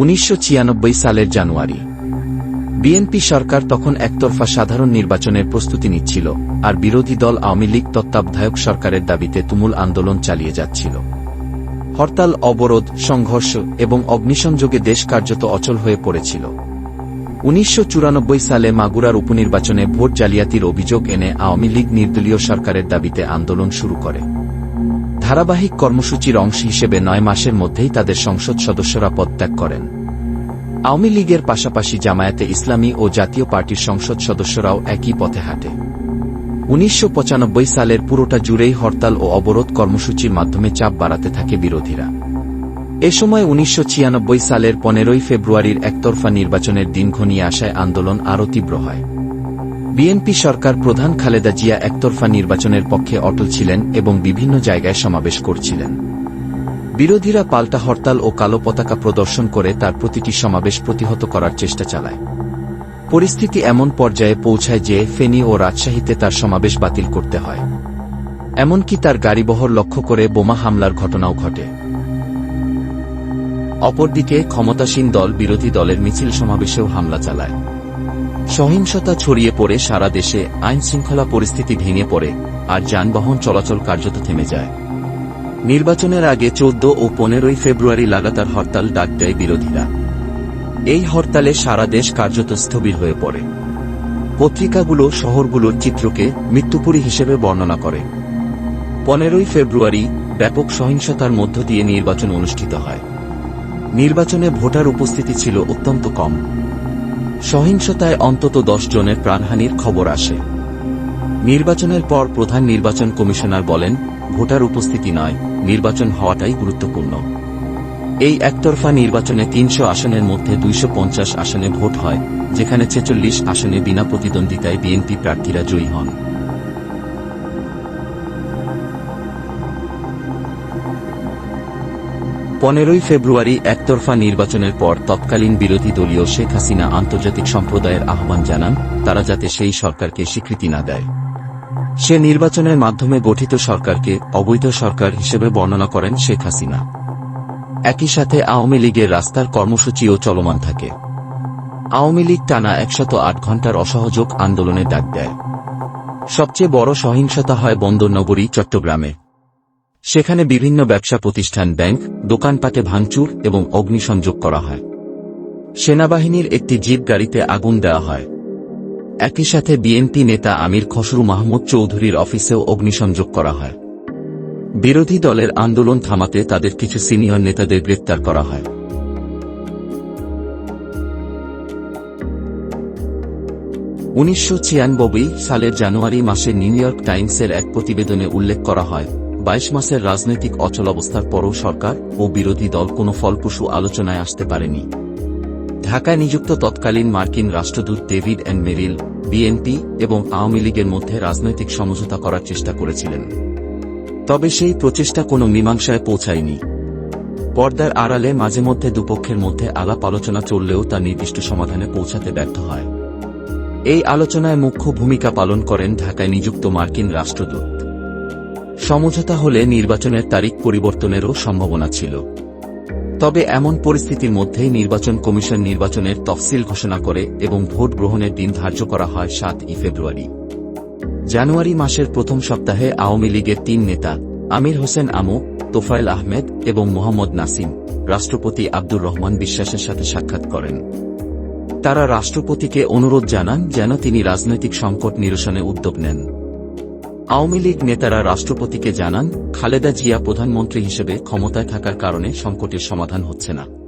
উনিশশো ছিয়ানব্বই সালের জানুয়ারি। বিএনপি সরকার তখন একতরফা সাধারণ নির্বাচনের প্রস্তুতি নিচ্ছিল, আর বিরোধী দল আওয়ামী লীগ তত্ত্বাবধায়ক সরকারের দাবিতে তুমুল আন্দোলন চালিয়ে যাচ্ছিল। হরতাল, অবরোধ, সংঘর্ষ এবং অগ্নিসংযোগে দেশ কার্যত অচল হয়ে পড়েছিল। উনিশশো চুরানব্বই সালে মাগুরার উপনির্বাচনে ভোট জালিয়াতির অভিযোগ এনে আওয়ামী লীগ নির্দলীয় সরকারের দাবিতে আন্দোলন শুরু করে। ধারাবাহিক কর্মসূচির অংশ হিসেবে নয় মাসের মধ্যেই তাদের সংসদ সদস্যরা পদত্যাগ করেন। আওয়ামী লীগের পাশাপাশি জামায়াতে ইসলামী ও জাতীয় পার্টির সংসদ সদস্যরাও একই পথে হাঁটে। উনিশশো পঁচানব্বই সালের পুরোটা জুড়েই হরতাল ও অবরোধ কর্মসূচির মাধ্যমে চাপ বাড়াতে থাকে বিরোধীরা। এ সময় উনিশশো ছিয়ানব্বই সালের পনেরোই ফেব্রুয়ারির একতরফা নির্বাচনের দিন ঘনিয়ে আসায় আন্দোলন আরও তীব্র হয়। বিএনপি সরকার প্রধান খালেদা জিয়া একতরফা নির্বাচনের পক্ষে অটল ছিলেন এবং বিভিন্ন জায়গায় সমাবেশ করছিলেন। বিরোধীরা পাল্টা হরতাল ও কালো পতাকা প্রদর্শন করে তার প্রতিটি সমাবেশ প্রতিহত করার চেষ্টা চালায়। পরিস্থিতি এমন পর্যায়ে পৌঁছায় যে ফেনী ও রাজশাহীতে তার সমাবেশ বাতিল করতে হয়। এমনকি তার গাড়িবহর লক্ষ্য করে বোমা হামলার ঘটনাও ঘটে। অপরদিকে ক্ষমতাসীন দল বিরোধী দলের মিছিল সমাবেশেও হামলা চালায়। সহিংসতা ছড়িয়ে পড়ে সারা দেশে আইন শৃঙ্খলা পরিস্থিতি ভেঙে পড়ে আর যানবাহন চলাচল কার্যত থেমে যায়। নির্বাচনের আগে চোদ্দ ও পনেরোই ফেব্রুয়ারি লাগাতার হরতাল ডাক দেয় বিরোধীরা। এই হরতালে সারা দেশ কার্যত স্থবির হয়ে পড়ে। পত্রিকাগুলো শহরগুলোর চিত্রকে মৃত্যুপুরী হিসেবে বর্ণনা করে। পনেরোই ফেব্রুয়ারি ব্যাপক সহিংসতার মধ্য দিয়ে নির্বাচন অনুষ্ঠিত হয়। নির্বাচনে ভোটার উপস্থিতি ছিল অত্যন্ত কম। সহিংসতায় অন্তত দশ জনের প্রাণহানির খবর আসে। নির্বাচনের পর প্রধান নির্বাচন কমিশনার বলেন, ভোটার উপস্থিতি নয়, নির্বাচন হওয়াটাই গুরুত্বপূর্ণ। এই একতরফা নির্বাচনে তিনশো আসনের মধ্যে দুইশ পঞ্চাশ আসনে ভোট হয়, যেখানে ছেচল্লিশ আসনে বিনা প্রতিদ্বন্দ্বিতায় বিএনপি প্রার্থীরা জয়ী হন। পনেরোই ফেব্রুয়ারি একতরফা নির্বাচনের পর তৎকালীন বিরোধী দলীয় শেখ হাসিনা আন্তর্জাতিক সম্প্রদায়ের আহ্বান জানান, তারা যাতে সেই সরকারকে স্বীকৃতি না দেয়। সে নির্বাচনের মাধ্যমে গঠিত সরকারকে অবৈধ সরকার হিসেবে বর্ণনা করেন শেখ হাসিনা। একই সাথে আওয়ামী লীগের রাস্তার কর্মসূচিও চলমান থাকে। আওয়ামী লীগ টানা একশত আট ঘণ্টার অসহযোগ আন্দোলনের ডাক দেয়। সবচেয়ে বড় সহিংসতা হয় বন্দরনগরী চট্টগ্রামে। সেখানে বিভিন্ন ব্যবসা প্রতিষ্ঠান, ব্যাংক, দোকানপাটে ভাঙচুর এবং অগ্নিসংযোগ করা হয়। সেনাবাহিনীর একটি জিপ গাড়িতে আগুন দেওয়া হয়। একই সাথে বিএনপি নেতা আমির খসরু মাহমুদ চৌধুরীর অফিসেও অগ্নিসংযোগ করা হয়। বিরোধী দলের আন্দোলন থামাতে তাদের কিছু সিনিয়র নেতাদের গ্রেপ্তার করা হয়। উনিশশো ছিয়ানব্বই সালের জানুয়ারি মাসে নিউ ইয়র্ক টাইমসের এক প্রতিবেদনে উল্লেখ করা হয় বাইশ মাসের রাজনৈতিক অচলাবস্থার পরও সরকার ও বিরোধী দল কোনো ফলপ্রসূ আলোচনায় আসতে পারেনি। ঢাকায় নিযুক্ত তৎকালীন মার্কিন রাষ্ট্রদূত ডেভিড অ্যান্ড মেরিল, বিএনপি এবং আওয়ামী লীগের মধ্যে রাজনৈতিক সমঝোতা করার চেষ্টা করেছিলেন। তবে সেই প্রচেষ্টা কোনো মীমাংসায় পৌঁছায়নি। পর্দার আড়ালে মাঝে মধ্যে দুপক্ষের মধ্যে আলাপ আলোচনা চললেও তা নির্দিষ্ট সমাধানে পৌঁছাতে ব্যর্থ হয়। এই আলোচনায় মুখ্য ভূমিকা পালন করেন ঢাকায় নিযুক্ত মার্কিন রাষ্ট্রদূত। সমঝোতা হলে নির্বাচনের তারিখ পরিবর্তনেরও সম্ভাবনা ছিল। তবে এমন পরিস্থিতির মধ্যেই নির্বাচন কমিশন নির্বাচনের তফসিল ঘোষণা করে এবং ভোট গ্রহণের দিন ধার্য করা হয় সাত ই ফেব্রুয়ারি। জানুয়ারি মাসের প্রথম সপ্তাহে আওয়ামী লীগের তিন নেতা, আমির হোসেন আমু, তোফায়েল আহমেদ এবং মোহাম্মদ নাসিম, রাষ্ট্রপতি আব্দুর রহমান বিশ্বাসের সাথে সাক্ষাৎ করেন। তারা রাষ্ট্রপতিকে অনুরোধ জানান যেন তিনি রাজনৈতিক সংকট নিরসনে উদ্যোগ নেন। আওয়ামী লীগ নেতারা রাষ্ট্রপতিকে জানান, খালেদা জিয়া প্রধানমন্ত্রী হিসেবে ক্ষমতায় থাকার কারণে সংকটের সমাধান হচ্ছে না।